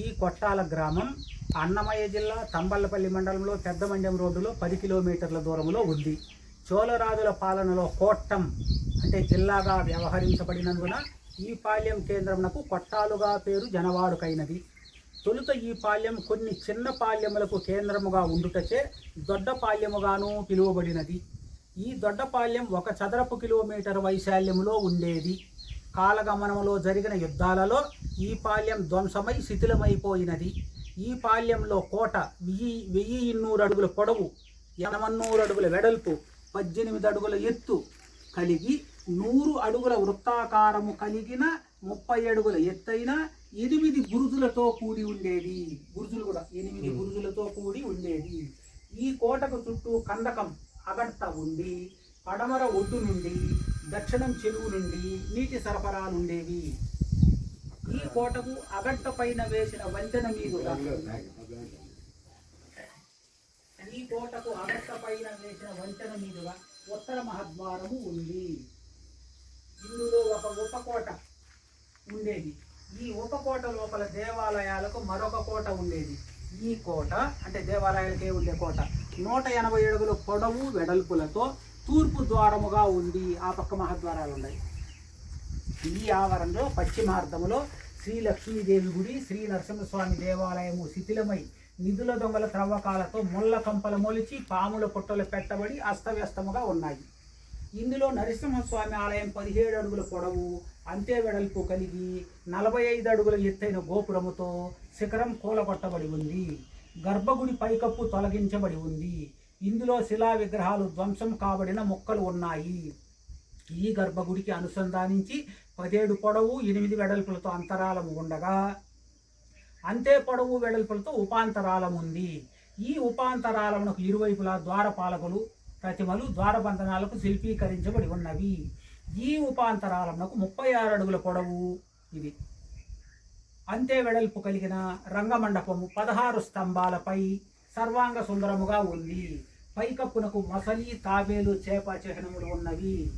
ఈ కొట్టాల గ్రామం అన్నమయ్య జిల్లా తంబల్లపల్లి మండలంలో పెద్దమండ్యం రోడ్డులో పది కిలోమీటర్ల దూరంలో ఉంది. చోళరాజుల పాలనలో కోట్టం అంటే జిల్లాగా వ్యవహరించబడినందున ఈ పాళ్యం కేంద్రమునకు కొట్టాలుగా పేరు జనవాడుకైనది. తొలుత ఈ పాళ్యం కొన్ని చిన్న పాళ్యములకు కేంద్రముగా ఉండుటచే దొడ్డపాళ్యముగాను పిలువబడినది. ఈ దొడ్డపాళ్యం ఒక చదరపు కిలోమీటర్ వైశాల్యములో ఉండేది. కాలగమనములో జరిగిన యుద్ధాలలో ఈ పాల్యం ధ్వంసమై శిథిలమైపోయినది. ఈ పాల్యంలో కోట వెయ్యి వెయ్యి ఇన్నూరు అడుగుల పొడవు ఎనమన్నూరు అడుగుల వెడల్పు పద్దెనిమిది అడుగుల ఎత్తు కలిగి నూరు అడుగుల వృత్తాకారము కలిగిన ముప్పై అడుగుల ఎత్తైన ఎనిమిది గురుజులతో కూడి ఉండేది. గురుజులు కూడా ఎనిమిది గురుజులతో కూడి ఉండేది. ఈ కోటకు చుట్టూ కందకం అగడ్త ఉండి పడమర ఒడ్డు నుండి దక్షిణం చెరువు నుండి నీటి సరఫరాలుండేవి ఈ కోటకు అగట్ట పైన వేసిన వంతెన మీదుగా. ఈ కోటకు అగట్ట పైన వేసిన వంతెన మీదుగా ఉత్తర మహద్వారము ఉంది. ఇందులో ఒక ఉపకోట ఉండేది. ఈ ఉపకోట లోపల దేవాలయాలకు మరొక కోట ఉండేది. ఈ కోట అంటే దేవాలయాలకే ఉండే కోట. నూట ఎనభై అడుగుల పొడవు వెడల్పులతో తూర్పు ద్వారముగా ఉంది. ఆ పక్క మహద్వారాలు ఉన్నాయి ఈ ఆవరణలో పశ్చిమార్థములో శ్రీ లక్ష్మీదేవి గుడి శ్రీ నరసింహస్వామి దేవాలయము శిథిలమై నిధుల దొంగల త్రవ్వకాలతో ముళ్ళ కంపలు మొలిచి పాముల పుట్టలు పెట్టబడి అస్తవ్యస్తముగా ఉన్నాయి. ఇందులో నరసింహస్వామి ఆలయం పదిహేడు అడుగుల పొడవు అంతే వెడల్పు కలిగి నలభై ఐదు అడుగుల ఎత్తైన గోపురముతో శిఖరం కూలగొట్టబడి ఉంది. గర్భగుడి పైకప్పు తొలగించబడి ఉంది. ఇందులో శిలా విగ్రహాలు ధ్వంసం కాబడిన మొక్కలు ఉన్నాయి. ఈ గర్భగుడికి అనుసంధానించి పదిహేడు పొడవు ఎనిమిది వెడల్పులతో అంతరాలము ఉండగా అంతే పొడవు వెడల్పులతో ఉపాంతరాలం ఉంది ఈ ఉపాంతరాలమునకు ఇరువైపులా ద్వారపాలకులు ప్రతిమలు ద్వారబంధనాలకు శిల్పీకరించబడి ఉన్నవి. ఈ ఉపాంతరాలమునకు ముప్పై ఆరు అడుగుల పొడవు ఇది. అంతే వెడల్పు కలిగిన రంగమండపము పదహారు స్తంభాలపై సర్వాంగ సుందరముగా ఉంది. పైకప్పునకు మొసలి తాబేలు చేప చిహ్నములు ఉన్నవి.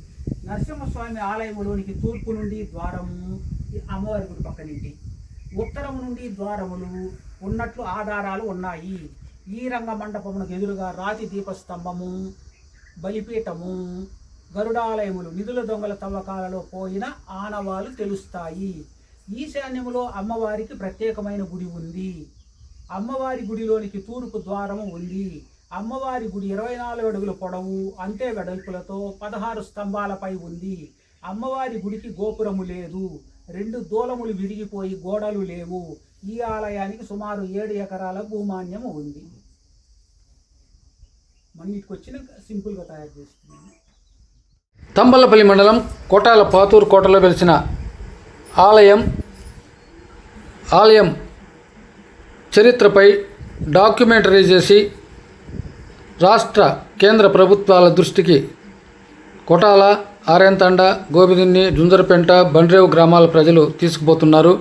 నరసింహస్వామి ఆలయములోనికి తూర్పు నుండి ద్వారము ఈ అమ్మవారి గుడి పక్క నుండి నుండి ద్వారములు ఉన్నట్లు ఆధారాలు ఉన్నాయి. ఈ రంగ మండపమునకు ఎదురుగా రాతి దీపస్తంభము బలిపీఠము గరుడాలయములు నిధుల దొంగల తవ్వకాలలో పోయిన ఆనవాలు తెలుస్తాయి. ఈశాన్యములో అమ్మవారికి ప్రత్యేకమైన గుడి ఉంది. అమ్మవారి గుడిలోనికి తూర్పు ద్వారము ఉంది. అమ్మవారి గుడి ఇరవై నాలుగు అడుగుల పొడవు అంతే వెడల్పులతో పదహారు స్తంభాలపై ఉంది. అమ్మవారి గుడికి గోపురము లేదు. రెండు దూలములు విరిగిపోయి గోడలు లేవు. ఈ ఆలయానికి సుమారు ఏడు ఎకరాల భూమాన్యము ఉంది. మన్నిటికి వచ్చిన సింపుల్గా తయారు చేస్తున్నాను. తంబలపల్లి మండలం కోటాల పాతూరు కోటలో వెలిసిన ఆలయం ఆలయం చరిత్రపై డాక్యుమెంటరీ చేసి రాష్ట్ర కేంద్ర ప్రభుత్వాల దృష్టికి కొటాల ఆర్యంతండ గోబిదిన్ని జుంజరపెంట బండ్రేవు గ్రామాల ప్రజలు తీసుకుపోతున్నారు.